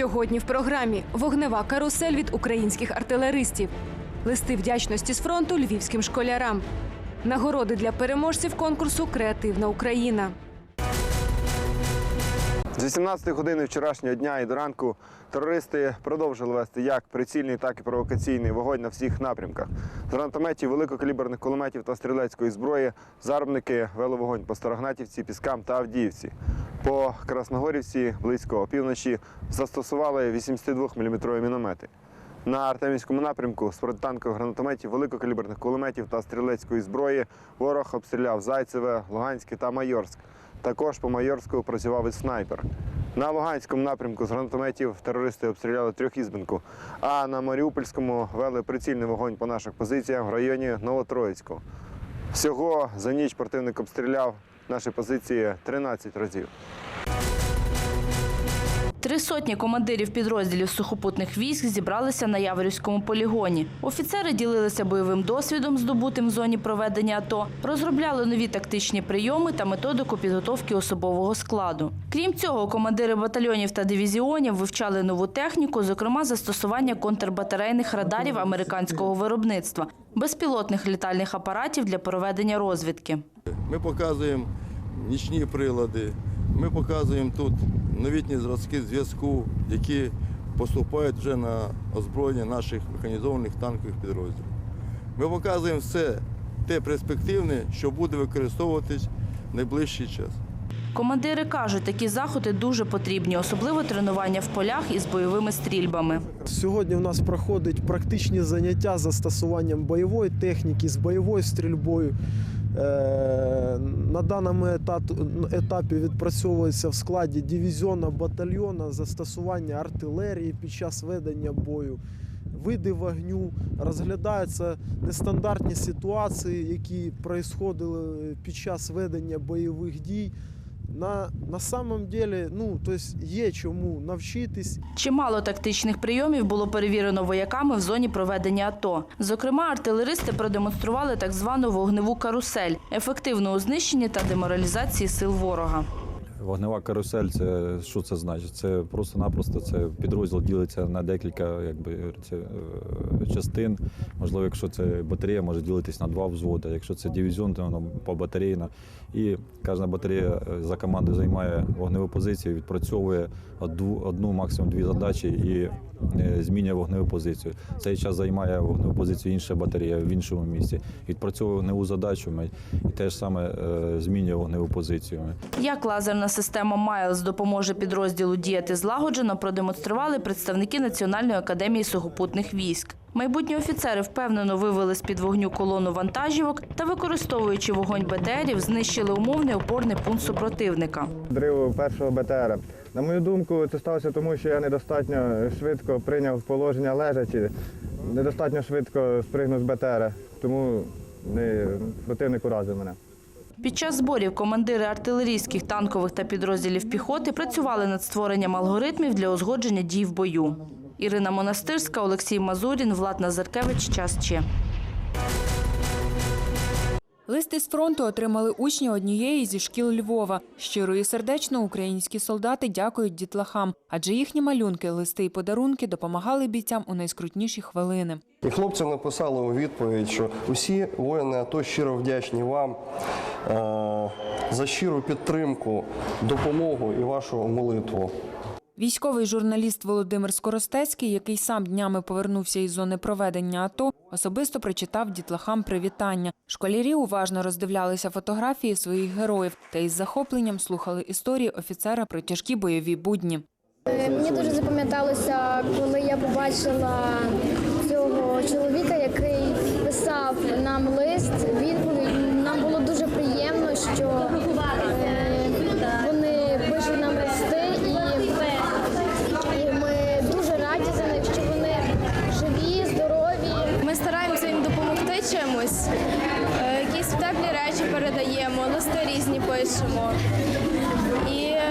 Сьогодні в програмі вогнева карусель від українських артилеристів, листи вдячності з фронту львівським школярам, нагороди для переможців конкурсу Креативна Україна. З 18 години вчорашнього дня і до ранку терористи продовжили вести як прицільний, так і провокаційний вогонь на всіх напрямках. З гранатометів, великокаліберних кулеметів та стрілецької зброї заробники вели вогонь по Старогнатівці, Піскам та Авдіївці. По Красногорівці близько опівночі застосували 82-мм міномети. На Артемівському напрямку з протитанкових гранатометів, великокаліберних кулеметів та стрілецької зброї ворог обстріляв Зайцеве, Луганське та Майорськ. Також по Майорську працював і снайпер. На Луганському напрямку з гранатометів терористи обстріляли трьохізбинку, а на Маріупольському вели прицільний вогонь по наших позиціях в районі Новотроїцького. Всього за ніч противник обстріляв наші позиції 13 разів. Три сотні командирів підрозділів сухопутних військ зібралися на Яворівському полігоні. Офіцери ділилися бойовим досвідом, здобутим в зоні проведення АТО, розробляли нові тактичні прийоми та методику підготовки особового складу. Крім цього, командири батальйонів та дивізіонів вивчали нову техніку, зокрема застосування контрбатарейних радарів американського виробництва, безпілотних літальних апаратів для проведення розвідки. Ми показуємо нічні прилади, ми показуємо тут новітні зразки зв'язку, які поступають вже на озброєння наших механізованих танкових підрозділів. Ми показуємо все те перспективне, що буде використовуватись в найближчий час. Командири кажуть, такі заходи дуже потрібні, особливо тренування в полях із бойовими стрільбами. Сьогодні у нас проходять практичні заняття з застосуванням бойової техніки, з бойовою стрільбою. Е, На даному етапі відпрацьовується в складі дивізіона батальйона застосування артилерії під час ведення бою, види вогню, розглядаються нестандартні ситуації, які происходили під час ведення бойових дій. На, на самом деле, ну, то есть є чому навчитись. Чимало тактичних прийомів було перевірено вояками в зоні проведення АТО. Зокрема, артилеристи продемонстрували так звану вогневу карусель, ефективного знищення та деморалізації сил ворога. Вогнева карусель це що це значить? Це просто-напросто це підрозділ ділиться на декілька якби, це, е, частин. Можливо, якщо це батарея, може ділитись на два взводи. Якщо це дивізіон, то воно по батарейна. І кожна батарея е, за командою займає вогневу позицію, відпрацьовує одну, одну максимум дві задачі і е, змінює вогневу позицію. Цей час займає вогневу позицію інша батарея в іншому місці. Відпрацьовує вогневу задачу і теж саме змінює вогневу позицію. Як лазерна система Майлз допоможе підрозділу діяти злагоджено, продемонстрували представники Національної академії сухопутних військ. Майбутні офіцери впевнено вивели з під вогню колону вантажівок та, використовуючи вогонь БТРів, знищили умовний опорний пункт супротивника. Дриву першого БТРа. На мою думку, це сталося тому, що я недостатньо швидко прийняв положення лежачі, недостатньо швидко спригнув з БТРа, тому противник уразив мене. Під час зборів командири артилерійських, танкових та підрозділів піхоти працювали над створенням алгоритмів для узгодження дій в бою. Ірина Монастирська, Олексій Мазурін, Влад Назаркевич. Час Че. Листи з фронту отримали учні однієї зі шкіл Львова. Щиро і сердечно українські солдати дякують дітлахам, адже їхні малюнки, листи і подарунки допомагали бійцям у найскрутніші хвилини. І хлопці написали у відповідь, що усі воїни АТО щиро вдячні вам е, за щиру підтримку, допомогу і вашу молитву. Військовий журналіст Володимир Скоростецький, який сам днями повернувся із зони проведення АТО, особисто прочитав дітлахам привітання. Школярі уважно роздивлялися фотографії своїх героїв та із захопленням слухали історії офіцера про тяжкі бойові будні. Мені дуже запам'яталося, коли я побачила передаємо, листи різні пишемо. І е,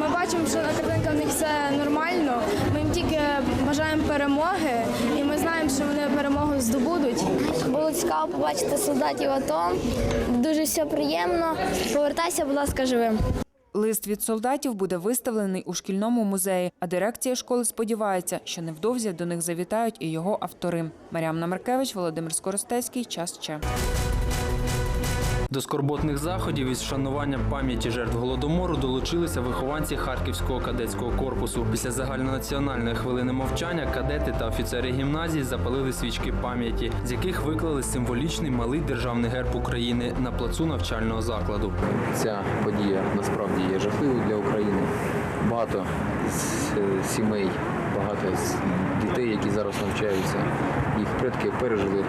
ми бачимо, що на картинках в них все нормально. Ми їм тільки бажаємо перемоги, і ми знаємо, що вони перемогу здобудуть. Було цікаво побачити солдатів АТО. Дуже все приємно. Повертайся, будь ласка, живим. Лист від солдатів буде виставлений у шкільному музеї, а дирекція школи сподівається, що невдовзі до них завітають і його автори. Маріамна Маркевич, Володимир Скоростецький. Час ще. До скорботних заходів із вшанування пам'яті жертв голодомору долучилися вихованці Харківського кадетського корпусу. Після загальнонаціональної хвилини мовчання кадети та офіцери гімназії запалили свічки пам'яті, з яких виклали символічний малий державний герб України на плацу навчального закладу. Ця подія насправді є жахливою для України. Багато е, сімей, багато дітей, які зараз навчаються, їх предки пережили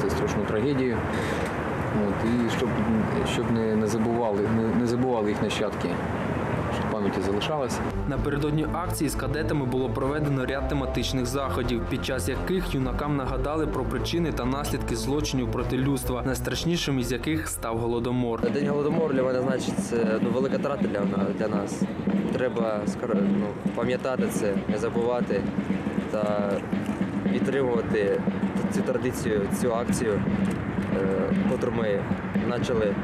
цю страшну трагедію. От, і щоб, щоб не, не, забували, не, не забували їх нащадки, щоб пам'яті залишалося. Напередодні акції з кадетами було проведено ряд тематичних заходів, під час яких юнакам нагадали про причини та наслідки злочинів проти людства, найстрашнішим із яких став голодомор. День голодомору для мене значить це ну, велика трата для, для нас. Треба скоро, ну, пам'ятати це, не забувати та підтримувати цю традицію, цю акцію, котру ми почали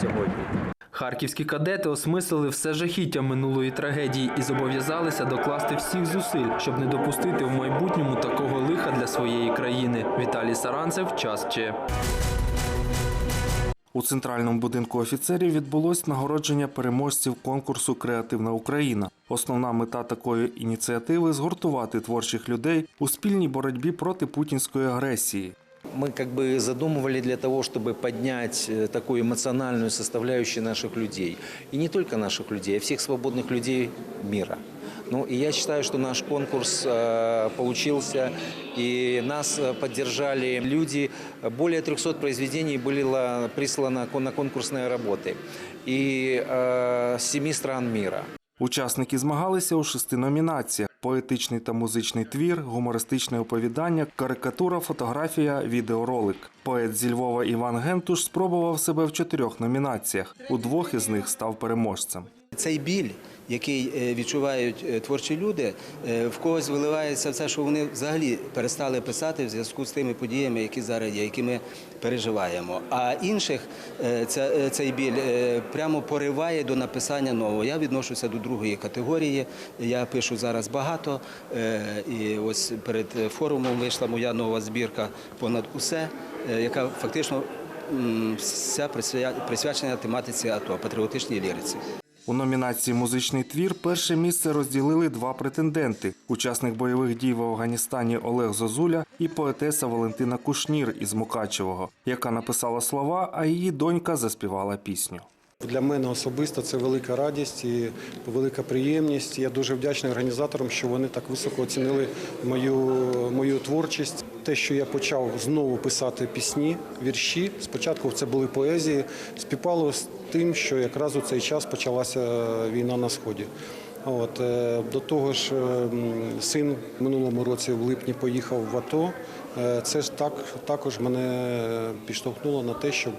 сьогодні. Харківські кадети осмислили все жахіття минулої трагедії і зобов'язалися докласти всіх зусиль, щоб не допустити в майбутньому такого лиха для своєї країни. Віталій Саранцев, час Че. У центральному будинку офіцерів відбулось нагородження переможців конкурсу Креативна Україна. Основна мета такої ініціативи згуртувати творчих людей у спільній боротьбі проти путінської агресії Мы как бы задумывали для того, чтобы поднять э, такую эмоциональную составляющую наших людей. И не только наших людей, а всех свободных людей мира. Ну, и я считаю, что наш конкурс э, получился, и нас э, поддержали люди. Более 300 произведений было прислано кон- на конкурсные работы. И э, с семи стран мира. Учасники змагалися у шести номінаціях: поетичний та музичний твір, гумористичне оповідання, карикатура, фотографія, відеоролик. Поет зі Львова Іван Гентуш спробував себе в чотирьох номінаціях. У двох із них став переможцем. Цей біль, який е, відчувають е, творчі люди, е, в когось виливається все, що вони взагалі перестали писати в зв'язку з тими подіями, які зараз є, які ми переживаємо. А інших цей біль прямо пориває до написання нового. Я відношуся до другої категорії. Я пишу зараз багато. І ось перед форумом вийшла моя нова збірка понад усе, яка фактично вся присвячена тематиці АТО, патріотичній ліриці. У номінації Музичний твір перше місце розділили два претенденти: учасник бойових дій в Афганістані Олег Зозуля і поетеса Валентина Кушнір із Мукачевого, яка написала слова, а її донька заспівала пісню. Для мене особисто це велика радість і велика приємність. Я дуже вдячний організаторам, що вони так високо оцінили мою, мою творчість. Те, що я почав знову писати пісні, вірші. Спочатку це були поезії, співпало з тим, що якраз у цей час почалася війна на сході. От е, до того ж, е, син в минулому році в липні поїхав в АТО. Е, Це ж так також мене підштовхнуло на те, щоб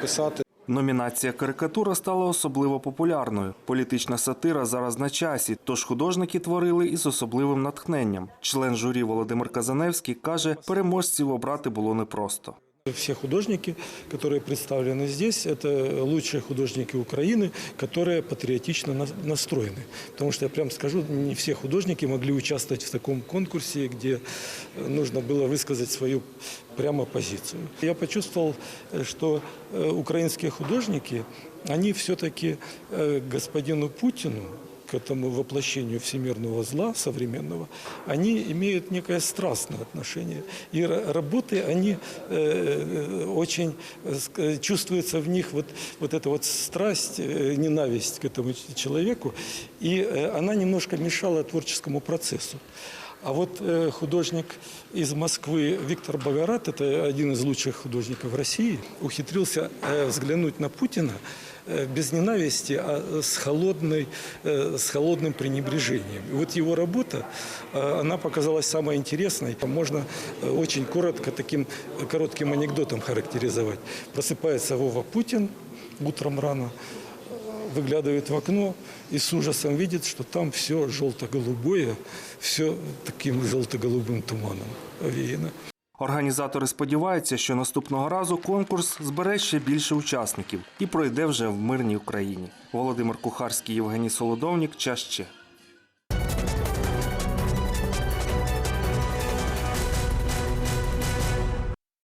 писати. Номінація карикатура стала особливо популярною. Політична сатира зараз на часі, тож художники творили із особливим натхненням. Член журі Володимир Казаневський каже, переможців обрати було непросто. Все художники, которые представлены здесь, это лучшие художники Украины, которые патриотично на- настроены. Потому что я прям скажу, не все художники могли участвовать в таком конкурсе, где э, нужно было высказать свою прямо позицию. Я почувствовал, э, что э, украинские художники, они все-таки э, господину Путину, к этому воплощению всемирного зла современного, они имеют некое страстное отношение. И ра- работы, они э, очень э, ск- чувствуется в них вот, вот эта вот страсть, э, ненависть к этому ч- человеку, и э, она немножко мешала творческому процессу. А вот э, художник из Москвы Виктор Богорат, это один из лучших художников России, ухитрился э, взглянуть на Путина э, без ненависти, а с, холодной, э, с холодным пренебрежением. И вот его работа, э, она показалась самой интересной. Можно э, очень коротко, таким э, коротким анекдотом характеризовать. Просыпается Вова Путин утром рано, выглядывает в окно и с ужасом видит, что там все желто-голубое, все таким желто-голубым туманом овеяно. Організатори сподіваються, що наступного разу конкурс збере ще більше учасників і пройде вже в мирній Україні. Володимир Кухарський, Євгеній Солодовнік. Час ще.